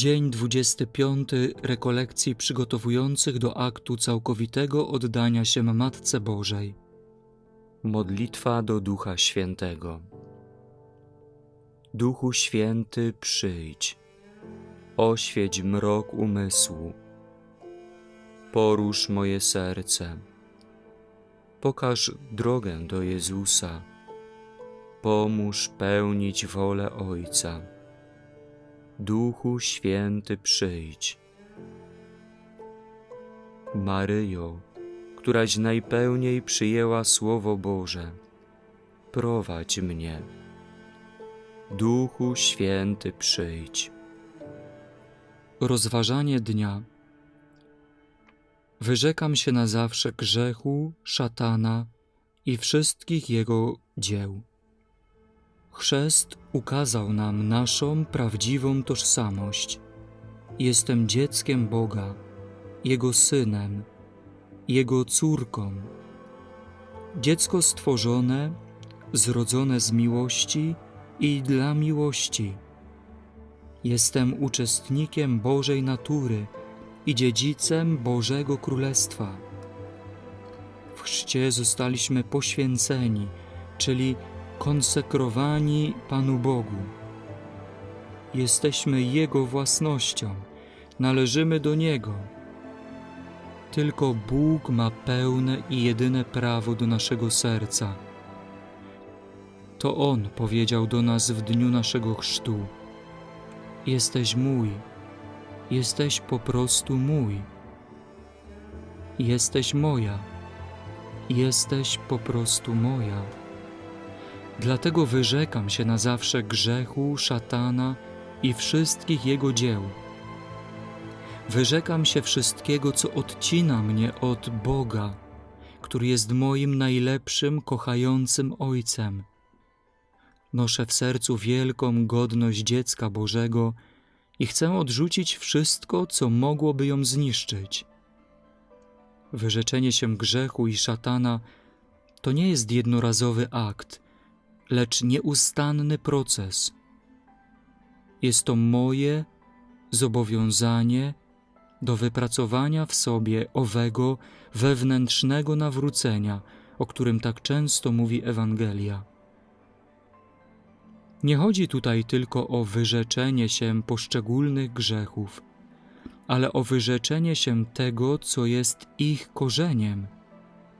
Dzień 25 rekolekcji przygotowujących do aktu całkowitego oddania się Matce Bożej. Modlitwa do Ducha Świętego. Duchu Święty, przyjdź. Oświeć mrok umysłu. Porusz moje serce. Pokaż drogę do Jezusa. Pomóż pełnić wolę Ojca. Duchu Święty przyjdź. Maryjo, któraś najpełniej przyjęła Słowo Boże, prowadź mnie. Duchu Święty przyjdź. Rozważanie dnia. Wyrzekam się na zawsze grzechu, szatana i wszystkich jego dzieł. Chrzest ukazał nam naszą prawdziwą tożsamość. Jestem dzieckiem Boga, Jego synem, Jego córką. Dziecko stworzone, zrodzone z miłości i dla miłości. Jestem uczestnikiem Bożej natury i dziedzicem Bożego Królestwa. W chrzcie zostaliśmy poświęceni, czyli konsekrowani Panu Bogu. Jesteśmy Jego własnością, należymy do Niego. Tylko Bóg ma pełne i jedyne prawo do naszego serca. To On powiedział do nas w dniu naszego chrztu: Jesteś mój, jesteś po prostu mój. Jesteś moja, jesteś po prostu moja. Dlatego wyrzekam się na zawsze grzechu, szatana i wszystkich jego dzieł. Wyrzekam się wszystkiego, co odcina mnie od Boga, który jest moim najlepszym, kochającym Ojcem. Noszę w sercu wielką godność dziecka Bożego i chcę odrzucić wszystko, co mogłoby ją zniszczyć. Wyrzeczenie się grzechu i szatana to nie jest jednorazowy akt, lecz nieustanny proces. Jest to moje zobowiązanie do wypracowania w sobie owego wewnętrznego nawrócenia, o którym tak często mówi Ewangelia. Nie chodzi tutaj tylko o wyrzeczenie się poszczególnych grzechów, ale o wyrzeczenie się tego, co jest ich korzeniem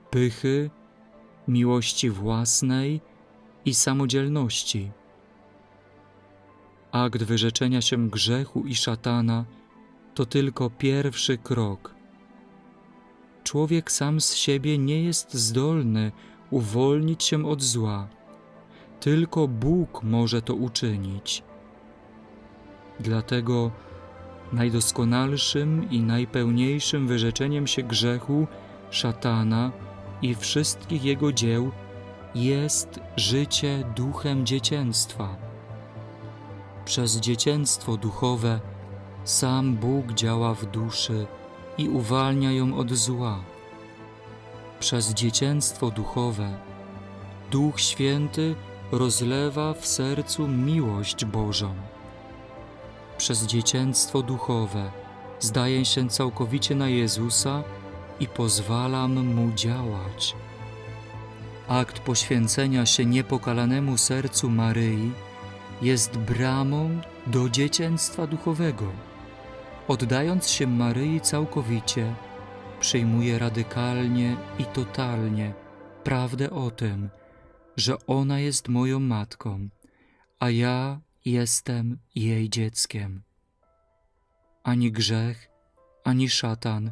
pychy, miłości własnej i samodzielności. Akt wyrzeczenia się grzechu i szatana to tylko pierwszy krok. Człowiek sam z siebie nie jest zdolny uwolnić się od zła. Tylko Bóg może to uczynić. Dlatego najdoskonalszym i najpełniejszym wyrzeczeniem się grzechu, szatana i wszystkich jego dzieł jest życie duchem dziecięstwa. Przez dziecięstwo duchowe sam Bóg działa w duszy i uwalnia ją od zła. Przez dziecięstwo duchowe Duch Święty rozlewa w sercu miłość Bożą. Przez dziecięstwo duchowe zdaję się całkowicie na Jezusa i pozwalam Mu działać. Akt poświęcenia się niepokalanemu sercu Maryi jest bramą do dziecięstwa duchowego. Oddając się Maryi całkowicie, przyjmuję radykalnie i totalnie prawdę o tym, że ona jest moją matką, a ja jestem jej dzieckiem. Ani grzech, ani szatan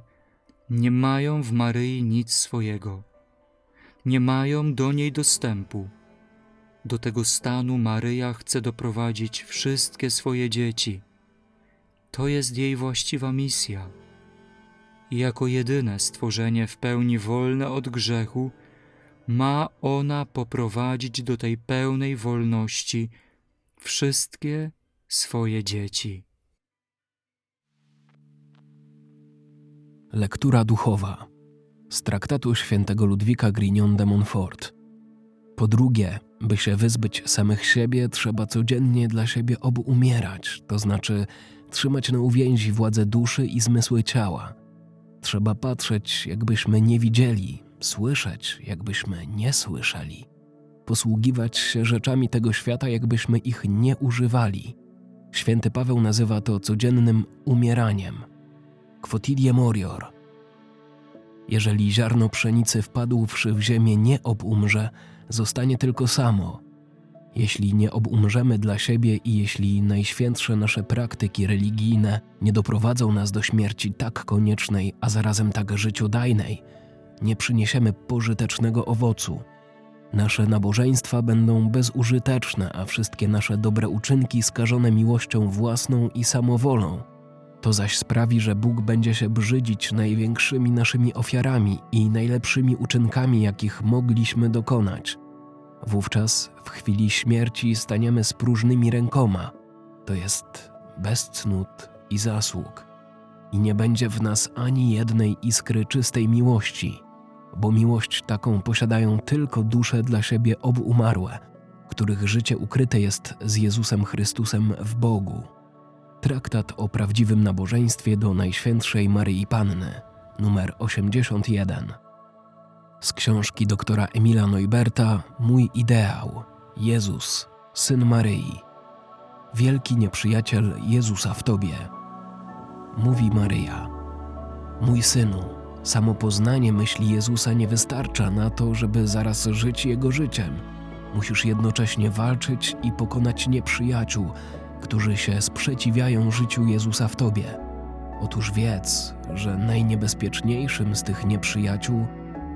nie mają w Maryi nic swojego nie mają do niej dostępu. Do tego stanu Maryja chce doprowadzić wszystkie swoje dzieci. To jest jej właściwa misja. I jako jedyne stworzenie w pełni wolne od grzechu, ma ona poprowadzić do tej pełnej wolności wszystkie swoje dzieci. Lektura duchowa z traktatu świętego Ludwika Grignon de Montfort. Po drugie, By się wyzbyć samych siebie, trzeba codziennie dla siebie obumierać, to znaczy trzymać na uwięzi władzę duszy i zmysły ciała. Trzeba patrzeć, jakbyśmy nie widzieli, słyszeć, jakbyśmy nie słyszeli, posługiwać się rzeczami tego świata, jakbyśmy ich nie używali. Święty Paweł nazywa to codziennym umieraniem. Quotidie morior. Jeżeli ziarno pszenicy wpadłszy w ziemię nie obumrze, zostanie tylko samo. Jeśli nie obumrzemy dla siebie i jeśli najświętsze nasze praktyki religijne nie doprowadzą nas do śmierci tak koniecznej, a zarazem tak życiodajnej, nie przyniesiemy pożytecznego owocu. Nasze nabożeństwa będą bezużyteczne, a wszystkie nasze dobre uczynki skażone miłością własną i samowolą. To zaś sprawi, że Bóg będzie się brzydzić największymi naszymi ofiarami i najlepszymi uczynkami, jakich mogliśmy dokonać. Wówczas w chwili śmierci staniemy z próżnymi rękoma, to jest bez cnót i zasług. I nie będzie w nas ani jednej iskry czystej miłości, bo miłość taką posiadają tylko dusze dla siebie obumarłe, których życie ukryte jest z Jezusem Chrystusem w Bogu. Traktat o prawdziwym nabożeństwie do Najświętszej Maryi Panny, numer 81. Z książki doktora Emila Neuberta Mój ideał Jezus, syn Maryi. Wielki nieprzyjaciel Jezusa w tobie. Mówi Maryja. Mój synu, samo poznanie myśli Jezusa nie wystarcza na to, żeby zaraz żyć Jego życiem. Musisz jednocześnie walczyć i pokonać nieprzyjaciół, którzy się sprzeciwiają życiu Jezusa w tobie. Otóż wiedz, że najniebezpieczniejszym z tych nieprzyjaciół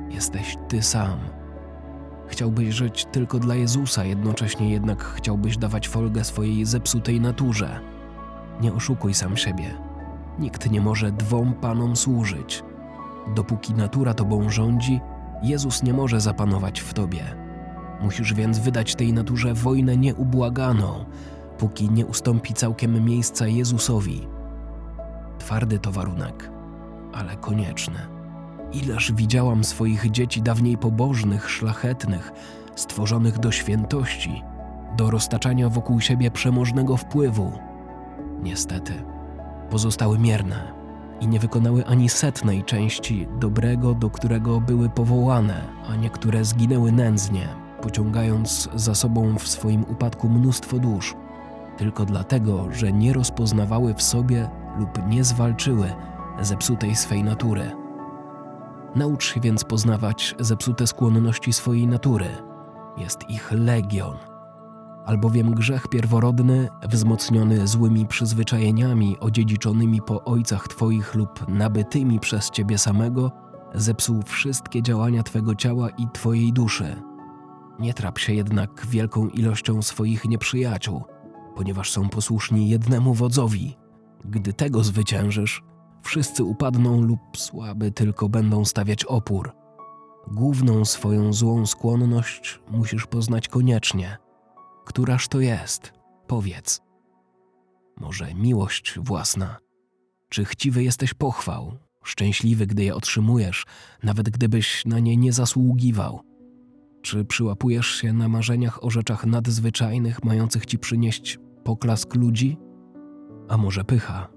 jesteś ty sam. Chciałbyś żyć tylko dla Jezusa, jednocześnie jednak chciałbyś dawać folgę swojej zepsutej naturze. Nie oszukuj sam siebie. Nikt nie może dwom panom służyć. Dopóki natura tobą rządzi, Jezus nie może zapanować w tobie. Musisz więc wydać tej naturze wojnę nieubłaganą, póki nie ustąpi całkiem miejsca Jezusowi. Twardy to warunek, ale konieczny. Ileż widziałam swoich dzieci dawniej pobożnych, szlachetnych, stworzonych do świętości, do roztaczania wokół siebie przemożnego wpływu. Niestety, pozostały mierne i nie wykonały ani setnej części dobrego, do którego były powołane, a niektóre zginęły nędznie, pociągając za sobą w swoim upadku mnóstwo dusz, tylko dlatego, że nie rozpoznawały w sobie lub nie zwalczyły zepsutej swej natury. Naucz się więc poznawać zepsute skłonności swojej natury. Jest ich legion. Albowiem grzech pierworodny, wzmocniony złymi przyzwyczajeniami odziedziczonymi po ojcach Twoich lub nabytymi przez Ciebie samego, zepsuł wszystkie działania Twego ciała i Twojej duszy. Nie trap się jednak wielką ilością swoich nieprzyjaciół, ponieważ są posłuszni jednemu wodzowi. Gdy tego zwyciężysz, wszyscy upadną lub słaby tylko będą stawiać opór. Główną swoją złą skłonność musisz poznać koniecznie. Któraż to jest? Powiedz. Może miłość własna? Czy chciwy jesteś pochwał, szczęśliwy, gdy je otrzymujesz, nawet gdybyś na nie nie zasługiwał? Czy przyłapujesz się na marzeniach o rzeczach nadzwyczajnych, mających ci przynieść poklask ludzi? A może pycha?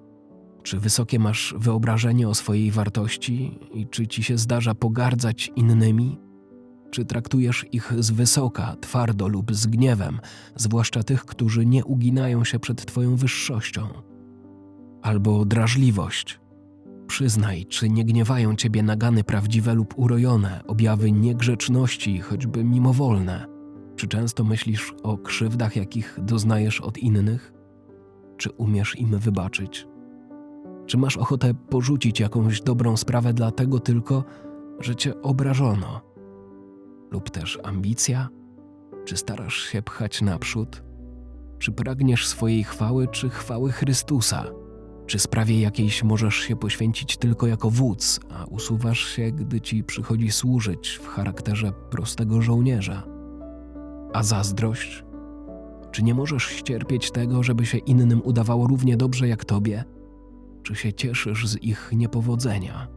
Czy wysokie masz wyobrażenie o swojej wartości i czy ci się zdarza pogardzać innymi? Czy traktujesz ich z wysoka, twardo lub z gniewem, zwłaszcza tych, którzy nie uginają się przed Twoją wyższością? Albo drażliwość. Przyznaj, czy nie gniewają Ciebie nagany prawdziwe lub urojone, objawy niegrzeczności, choćby mimowolne? Czy często myślisz o krzywdach, jakich doznajesz od innych? Czy umiesz im wybaczyć? Czy masz ochotę porzucić jakąś dobrą sprawę dlatego tylko, że cię obrażono? Lub też ambicja? Czy starasz się pchać naprzód? Czy pragniesz swojej chwały, czy chwały Chrystusa? Czy sprawie jakiejś możesz się poświęcić tylko jako wódz, a usuwasz się, gdy ci przychodzi służyć w charakterze prostego żołnierza? A zazdrość? Czy nie możesz ścierpieć tego, żeby się innym udawało równie dobrze jak tobie? Czy się cieszysz z ich niepowodzenia?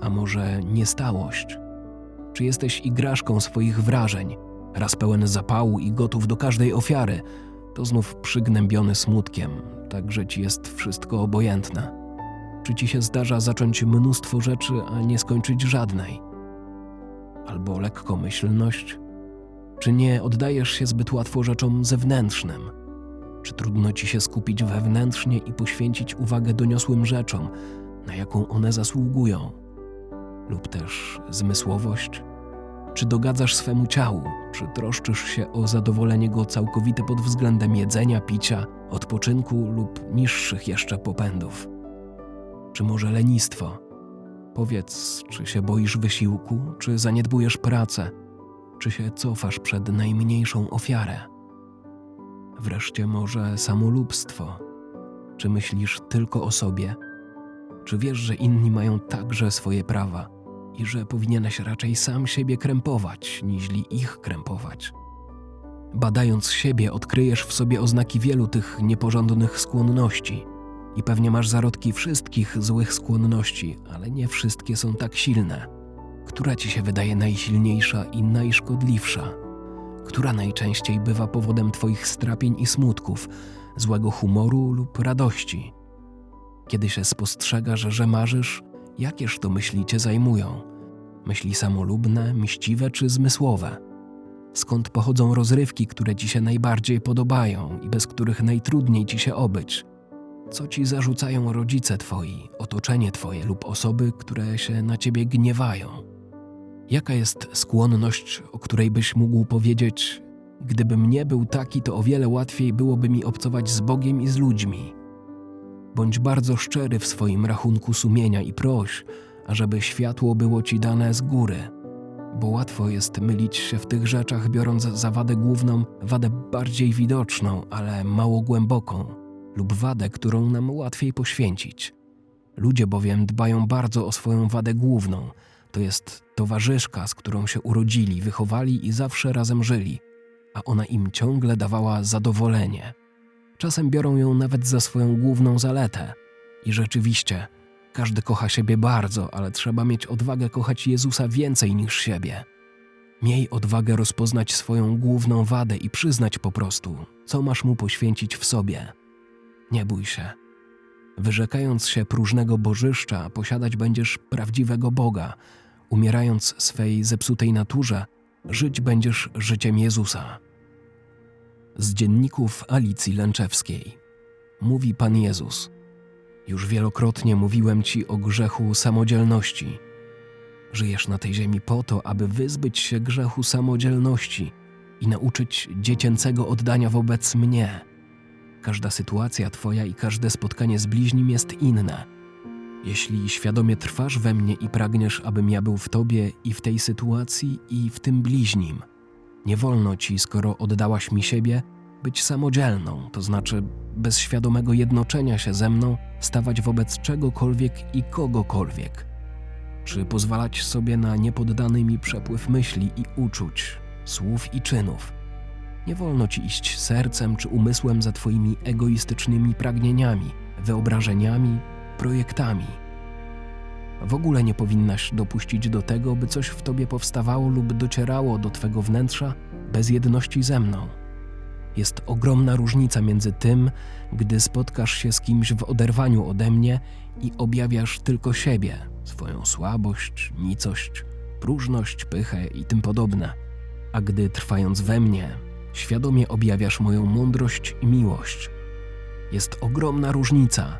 A może niestałość? Czy jesteś igraszką swoich wrażeń, raz pełen zapału i gotów do każdej ofiary, to znów przygnębiony smutkiem, tak że ci jest wszystko obojętne. Czy ci się zdarza zacząć mnóstwo rzeczy, a nie skończyć żadnej? Albo lekkomyślność? Czy nie oddajesz się zbyt łatwo rzeczom zewnętrznym? Czy trudno ci się skupić wewnętrznie i poświęcić uwagę doniosłym rzeczom, na jaką one zasługują? Lub też zmysłowość? Czy dogadzasz swemu ciału? Czy troszczysz się o zadowolenie go całkowite pod względem jedzenia, picia, odpoczynku lub niższych jeszcze popędów? Czy może lenistwo? Powiedz, czy się boisz wysiłku, czy zaniedbujesz pracę, czy się cofasz przed najmniejszą ofiarę? Wreszcie może samolubstwo? Czy myślisz tylko o sobie? Czy wiesz, że inni mają także swoje prawa i że powinieneś raczej sam siebie krępować, niźli ich krępować? Badając siebie, odkryjesz w sobie oznaki wielu tych nieporządnych skłonności i pewnie masz zarodki wszystkich złych skłonności, ale nie wszystkie są tak silne. Która ci się wydaje najsilniejsza i najszkodliwsza? Która najczęściej bywa powodem twoich strapień i smutków, złego humoru lub radości? Kiedy się spostrzegasz, że marzysz, jakież to myśli cię zajmują? Myśli samolubne, mściwe czy zmysłowe? Skąd pochodzą rozrywki, które ci się najbardziej podobają i bez których najtrudniej ci się obyć? Co ci zarzucają rodzice twoi, otoczenie twoje lub osoby, które się na ciebie gniewają? Jaka jest skłonność, o której byś mógł powiedzieć: Gdybym nie był taki, to o wiele łatwiej byłoby mi obcować z Bogiem i z ludźmi? Bądź bardzo szczery w swoim rachunku sumienia i proś, ażeby światło było ci dane z góry, bo łatwo jest mylić się w tych rzeczach, biorąc za wadę główną wadę bardziej widoczną, ale mało głęboką, lub wadę, którą nam łatwiej poświęcić. Ludzie bowiem dbają bardzo o swoją wadę główną, to jest towarzyszka, z którą się urodzili, wychowali i zawsze razem żyli, a ona im ciągle dawała zadowolenie. Czasem biorą ją nawet za swoją główną zaletę. I rzeczywiście, każdy kocha siebie bardzo, ale trzeba mieć odwagę kochać Jezusa więcej niż siebie. Miej odwagę rozpoznać swoją główną wadę i przyznać po prostu, co masz mu poświęcić w sobie. Nie bój się. Wyrzekając się próżnego bożyszcza, posiadać będziesz prawdziwego Boga. Umierając swej zepsutej naturze, żyć będziesz życiem Jezusa. Z dzienników Alicji Lęczewskiej. Mówi Pan Jezus. Już wielokrotnie mówiłem Ci o grzechu samodzielności. Żyjesz na tej ziemi po to, aby wyzbyć się grzechu samodzielności i nauczyć dziecięcego oddania wobec mnie. Każda sytuacja Twoja i każde spotkanie z bliźnim jest inne. Jeśli świadomie trwasz we mnie i pragniesz, abym ja był w Tobie i w tej sytuacji i w tym bliźnim, nie wolno Ci, skoro oddałaś mi siebie, być samodzielną, to znaczy bez świadomego jednoczenia się ze mną, stawać wobec czegokolwiek i kogokolwiek. Czy pozwalać sobie na niepoddany mi przepływ myśli i uczuć, słów i czynów. Nie wolno ci iść sercem czy umysłem za twoimi egoistycznymi pragnieniami, wyobrażeniami, projektami. W ogóle nie powinnaś dopuścić do tego, by coś w tobie powstawało lub docierało do twego wnętrza bez jedności ze mną. Jest ogromna różnica między tym, gdy spotkasz się z kimś w oderwaniu ode mnie i objawiasz tylko siebie, swoją słabość, nicość, próżność, pychę i tym podobne, a gdy trwając we mnie, świadomie objawiasz moją mądrość i miłość. Jest ogromna różnica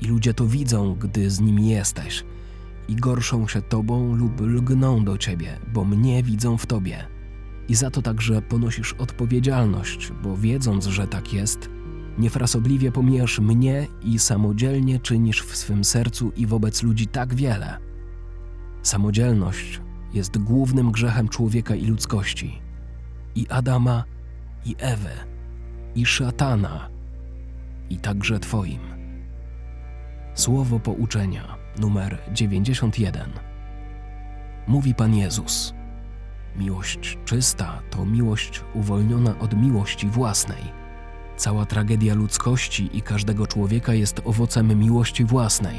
i ludzie to widzą, gdy z nimi jesteś i gorszą się tobą lub lgną do ciebie, bo mnie widzą w tobie. I za to także ponosisz odpowiedzialność, bo wiedząc, że tak jest, niefrasobliwie pomijasz mnie i samodzielnie czynisz w swym sercu i wobec ludzi tak wiele. Samodzielność jest głównym grzechem człowieka i ludzkości. I Adama, i Ewy, i szatana, i także Twoim. Słowo pouczenia numer 91. Mówi Pan Jezus. Miłość czysta to miłość uwolniona od miłości własnej. Cała tragedia ludzkości i każdego człowieka jest owocem miłości własnej.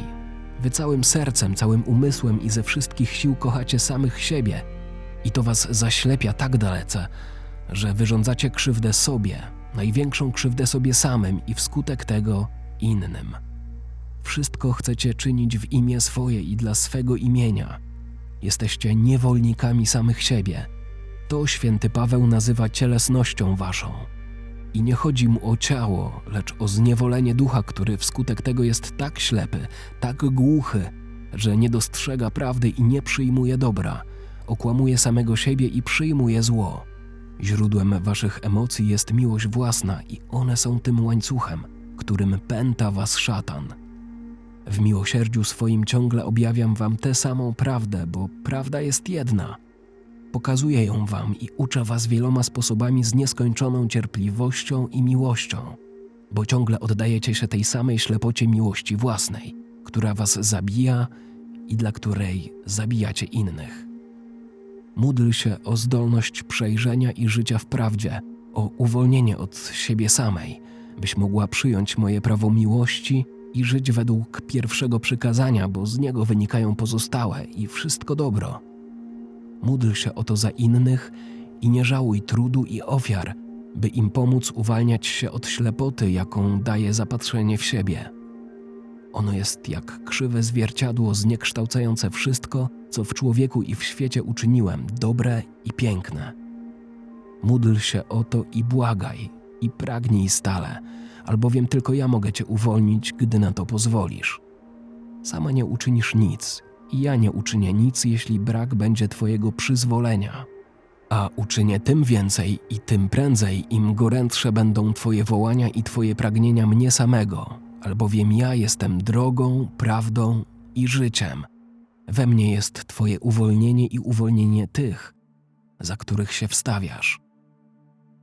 Wy całym sercem, całym umysłem i ze wszystkich sił kochacie samych siebie I to was zaślepia tak dalece, że wyrządzacie krzywdę sobie, największą krzywdę sobie samym i wskutek tego innym. Wszystko chcecie czynić w imię swoje i dla swego imienia. Jesteście niewolnikami samych siebie. To święty Paweł nazywa cielesnością waszą. I nie chodzi mu o ciało, lecz o zniewolenie ducha, który wskutek tego jest tak ślepy, tak głuchy, że nie dostrzega prawdy i nie przyjmuje dobra, okłamuje samego siebie i przyjmuje zło. Źródłem waszych emocji jest miłość własna i one są tym łańcuchem, którym pęta was szatan. W miłosierdziu swoim ciągle objawiam wam tę samą prawdę, bo prawda jest jedna. Pokazuję ją wam i uczę was wieloma sposobami z nieskończoną cierpliwością i miłością, bo ciągle oddajecie się tej samej ślepocie miłości własnej, która was zabija i dla której zabijacie innych. Módl się o zdolność przejrzenia i życia w prawdzie, o uwolnienie od siebie samej, byś mogła przyjąć moje prawo miłości i żyć według pierwszego przykazania, bo z niego wynikają pozostałe i wszystko dobro. Módl się o to za innych i nie żałuj trudu i ofiar, by im pomóc uwalniać się od ślepoty, jaką daje zapatrzenie w siebie. Ono jest jak krzywe zwierciadło zniekształcające wszystko, co w człowieku i w świecie uczyniłem, dobre i piękne. Módl się o to i błagaj, i pragnij stale, albowiem tylko ja mogę cię uwolnić, gdy na to pozwolisz. Sama nie uczynisz nic, i ja nie uczynię nic, jeśli brak będzie twojego przyzwolenia. A uczynię tym więcej i tym prędzej, im gorętsze będą twoje wołania i twoje pragnienia mnie samego, albowiem ja jestem drogą, prawdą i życiem. We mnie jest twoje uwolnienie i uwolnienie tych, za których się wstawiasz.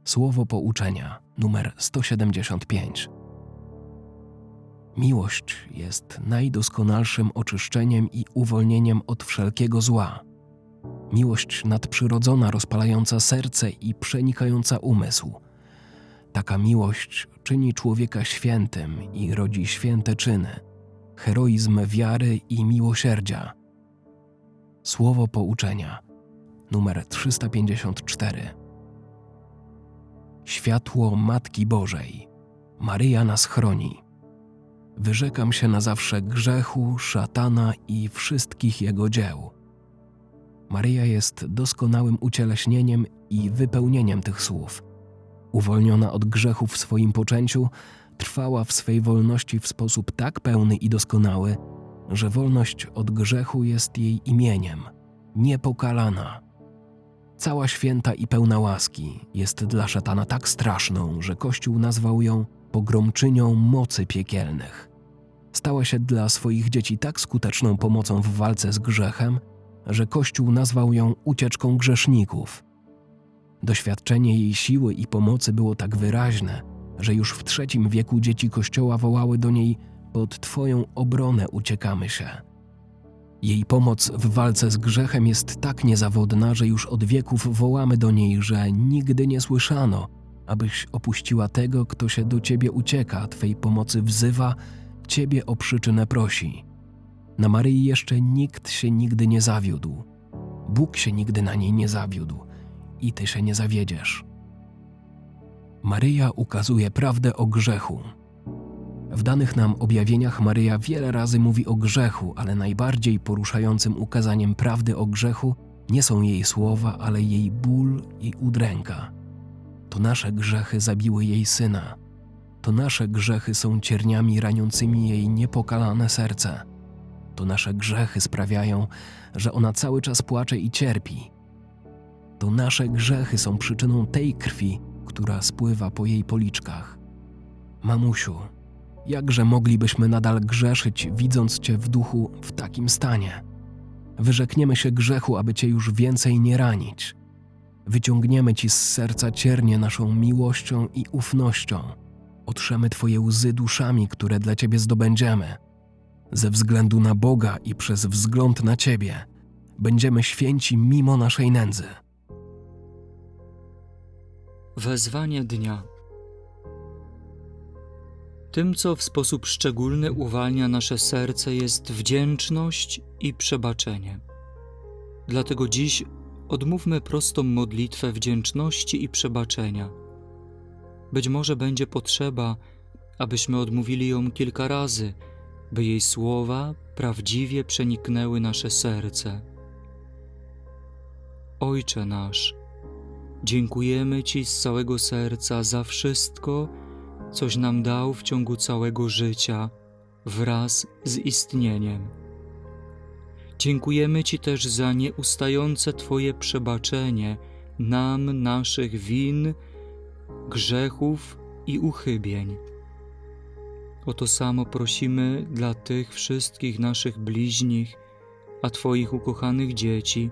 Słowo pouczenia numer 175. Miłość jest najdoskonalszym oczyszczeniem i uwolnieniem od wszelkiego zła. Miłość nadprzyrodzona, rozpalająca serce i przenikająca umysł. Taka miłość czyni człowieka świętym i rodzi święte czyny, heroizm wiary i miłosierdzia. Słowo pouczenia numer 354. Światło Matki Bożej. Maryja nas chroni. Wyrzekam się na zawsze grzechu, szatana i wszystkich jego dzieł. Maryja jest doskonałym ucieleśnieniem i wypełnieniem tych słów. Uwolniona od grzechu w swoim poczęciu, trwała w swej wolności w sposób tak pełny i doskonały, że wolność od grzechu jest jej imieniem, niepokalana. Cała święta i pełna łaski jest dla szatana tak straszną, że Kościół nazwał ją pogromczynią mocy piekielnych. Stała się dla swoich dzieci tak skuteczną pomocą w walce z grzechem, że Kościół nazwał ją ucieczką grzeszników. Doświadczenie jej siły i pomocy było tak wyraźne, że już w trzecim wieku dzieci Kościoła wołały do niej: Pod Twoją obronę uciekamy się. Jej pomoc w walce z grzechem jest tak niezawodna, że już od wieków wołamy do niej, że nigdy nie słyszano, abyś opuściła tego, kto się do ciebie ucieka, twej pomocy wzywa, ciebie o przyczynę prosi. Na Maryi jeszcze nikt się nigdy nie zawiódł. Bóg się nigdy na niej nie zawiódł i ty się nie zawiedziesz. Maryja ukazuje prawdę o grzechu. W danych nam objawieniach Maryja wiele razy mówi o grzechu, ale najbardziej poruszającym ukazaniem prawdy o grzechu nie są jej słowa, ale jej ból i udręka. To nasze grzechy zabiły jej syna. To nasze grzechy są cierniami raniącymi jej niepokalane serce. To nasze grzechy sprawiają, że ona cały czas płacze i cierpi. To nasze grzechy są przyczyną tej krwi, która spływa po jej policzkach. Mamusiu, jakże moglibyśmy nadal grzeszyć, widząc Cię w duchu w takim stanie? Wyrzekniemy się grzechu, aby Cię już więcej nie ranić. Wyciągniemy Ci z serca ciernie naszą miłością i ufnością. Otrzemy Twoje łzy duszami, które dla Ciebie zdobędziemy. Ze względu na Boga i przez wzgląd na Ciebie będziemy święci mimo naszej nędzy. Wezwanie dnia. Tym, co w sposób szczególny uwalnia nasze serce, jest wdzięczność i przebaczenie. Dlatego dziś odmówmy prostą modlitwę wdzięczności i przebaczenia. Być może będzie potrzeba, abyśmy odmówili ją kilka razy, by jej słowa prawdziwie przeniknęły nasze serce. Ojcze nasz, dziękujemy Ci z całego serca za wszystko, coś nam dał w ciągu całego życia wraz z istnieniem. Dziękujemy Ci też za nieustające Twoje przebaczenie nam naszych win, grzechów i uchybień. O to samo prosimy dla tych wszystkich naszych bliźnich, a Twoich ukochanych dzieci,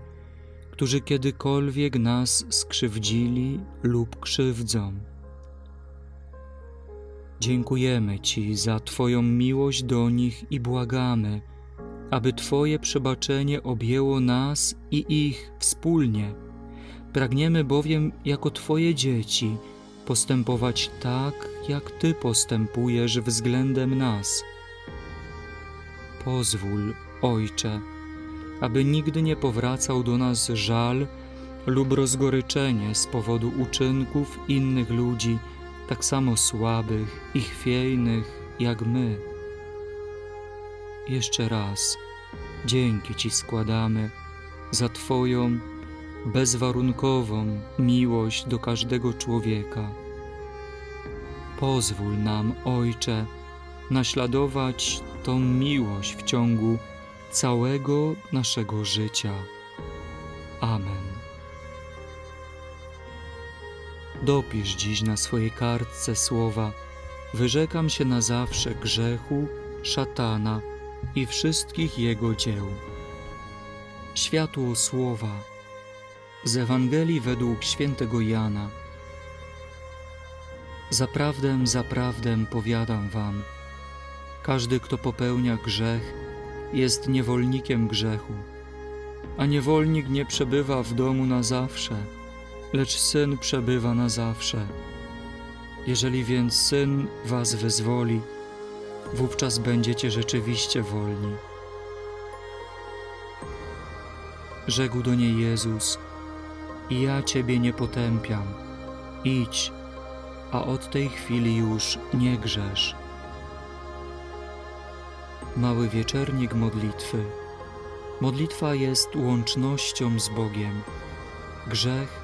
którzy kiedykolwiek nas skrzywdzili lub krzywdzą. Dziękujemy Ci za Twoją miłość do nich i błagamy, aby Twoje przebaczenie objęło nas i ich wspólnie. Pragniemy bowiem, jako Twoje dzieci, postępować tak, jak Ty postępujesz względem nas. Pozwól, Ojcze, aby nigdy nie powracał do nas żal lub rozgoryczenie z powodu uczynków innych ludzi, tak samo słabych i chwiejnych jak my. Jeszcze raz dzięki Ci składamy za Twoją bezwarunkową miłość do każdego człowieka. Pozwól nam, Ojcze, naśladować tą miłość w ciągu całego naszego życia. Amen. Dopisz dziś na swojej kartce słowa: Wyrzekam się na zawsze grzechu, szatana i wszystkich jego dzieł. Światło słowa z Ewangelii według świętego Jana. Zaprawdę, zaprawdę powiadam wam, każdy, kto popełnia grzech, jest niewolnikiem grzechu, a niewolnik nie przebywa w domu na zawsze, lecz syn przebywa na zawsze. Jeżeli więc syn was wyzwoli, wówczas będziecie rzeczywiście wolni. Rzekł do niej Jezus: I ja ciebie nie potępiam. Idź, a od tej chwili już nie grzesz. Mały wieczernik modlitwy. Modlitwa jest łącznością z Bogiem. Grzech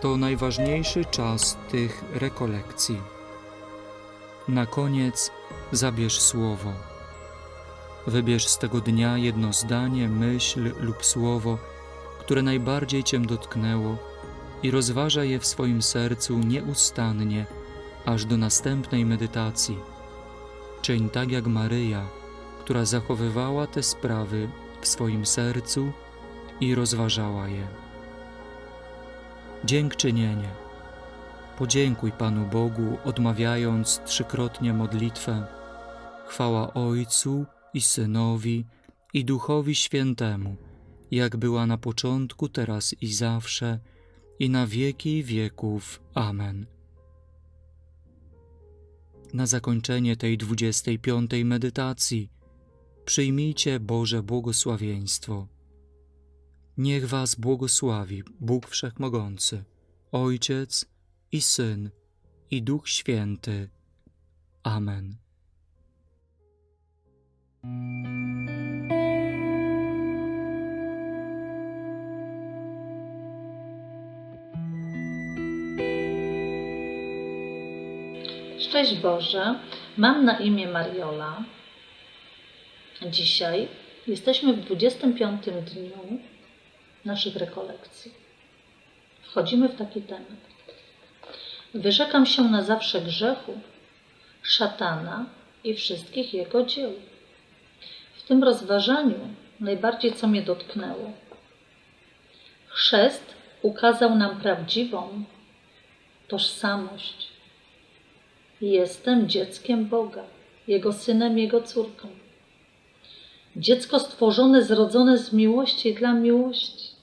to najważniejszy czas tych rekolekcji. Na koniec zabierz słowo. Wybierz z tego dnia jedno zdanie, myśl lub słowo, które najbardziej Cię dotknęło i rozważaj je w swoim sercu nieustannie, aż do następnej medytacji. Czyń tak jak Maryja, która zachowywała te sprawy w swoim sercu i rozważała je. Dziękczynienie. Podziękuj Panu Bogu, odmawiając trzykrotnie modlitwę. Chwała Ojcu i Synowi i Duchowi Świętemu, jak była na początku, teraz i zawsze, i na wieki wieków. Amen. Na zakończenie tej dwudziestej piątej medytacji przyjmijcie Boże błogosławieństwo. Niech Was błogosławi Bóg Wszechmogący, Ojciec i Syn i Duch Święty. Amen. Szczęść Boże, mam na imię Mariola. Dzisiaj jesteśmy w 25 dniu naszych rekolekcji. Wchodzimy w taki temat. Wyrzekam się na zawsze grzechu, szatana i wszystkich jego dzieł. W tym rozważaniu najbardziej co mnie dotknęło. Chrzest ukazał nam prawdziwą, tożsamość. Jestem dzieckiem Boga, Jego synem, Jego córką. Dziecko stworzone, zrodzone z miłości dla miłości.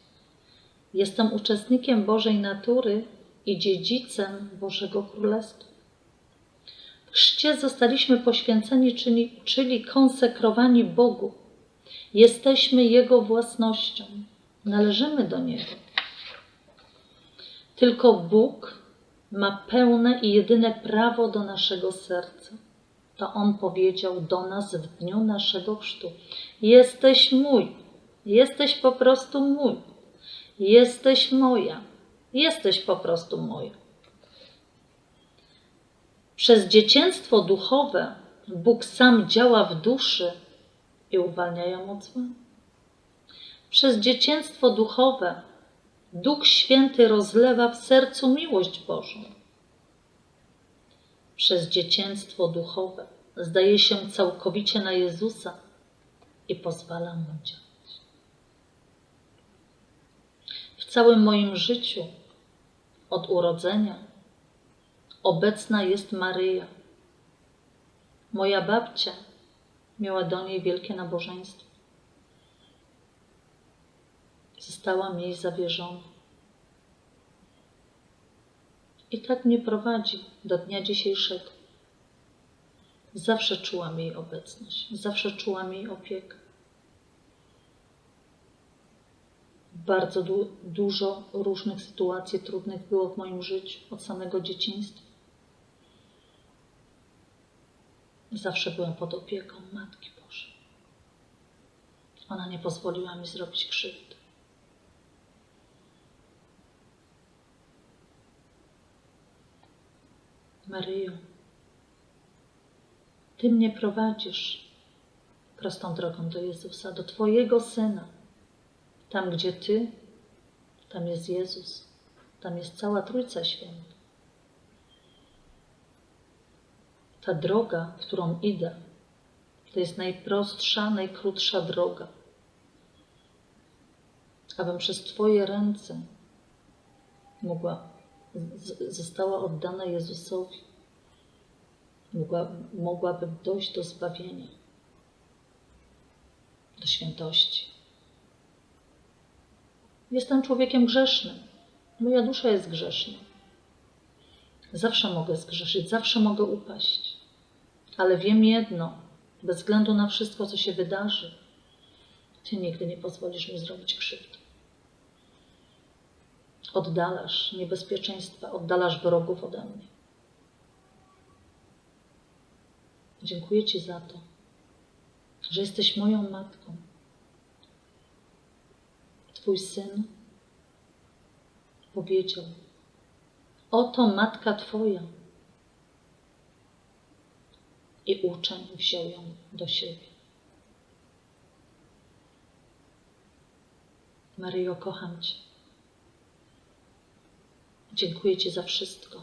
Jestem uczestnikiem Bożej natury i dziedzicem Bożego Królestwa. W chrzcie zostaliśmy poświęceni, czyli, czyli konsekrowani Bogu. Jesteśmy Jego własnością. Należymy do Niego. Tylko Bóg ma pełne i jedyne prawo do naszego serca. To On powiedział do nas w dniu naszego chrztu: Jesteś mój, jesteś po prostu mój, jesteś moja, jesteś po prostu moja. Przez dzieciństwo duchowe Bóg sam działa w duszy i uwalnia ją od zła. Przez dzieciństwo duchowe Duch Święty rozlewa w sercu miłość Bożą. Przez dzieciństwo duchowe zdaje się całkowicie na Jezusa i pozwala mu działać. W całym moim życiu, od urodzenia, obecna jest Maryja. Moja babcia miała do niej wielkie nabożeństwo. Zostałam jej zawierzona. I tak mnie prowadzi do dnia dzisiejszego. Zawsze czułam jej obecność, zawsze czułam jej opiekę. Bardzo du- dużo różnych sytuacji trudnych było w moim życiu od samego dzieciństwa. Zawsze byłam pod opieką Matki Bożej. Ona nie pozwoliła mi zrobić krzywdy. Maryjo, Ty mnie prowadzisz prostą drogą do Jezusa, do Twojego Syna. Tam, gdzie Ty, tam jest Jezus, tam jest cała Trójca Święta. Ta droga, którą idę, to jest najprostsza, najkrótsza droga. Abym przez Twoje ręce mogła, została oddana Jezusowi. Mogła, mogłabym dojść do zbawienia, do świętości. Jestem człowiekiem grzesznym. Moja dusza jest grzeszna. Zawsze mogę zgrzeszyć, zawsze mogę upaść. Ale wiem jedno, bez względu na wszystko, co się wydarzy, Ty nigdy nie pozwolisz mi zrobić krzywdy. Oddalasz niebezpieczeństwa, oddalasz wrogów ode mnie. Dziękuję Ci za to, że jesteś moją matką. Twój syn powiedział: Oto matka Twoja. I uczeń wziął ją do siebie. Maryjo, kocham Cię. Dziękuję Ci za wszystko.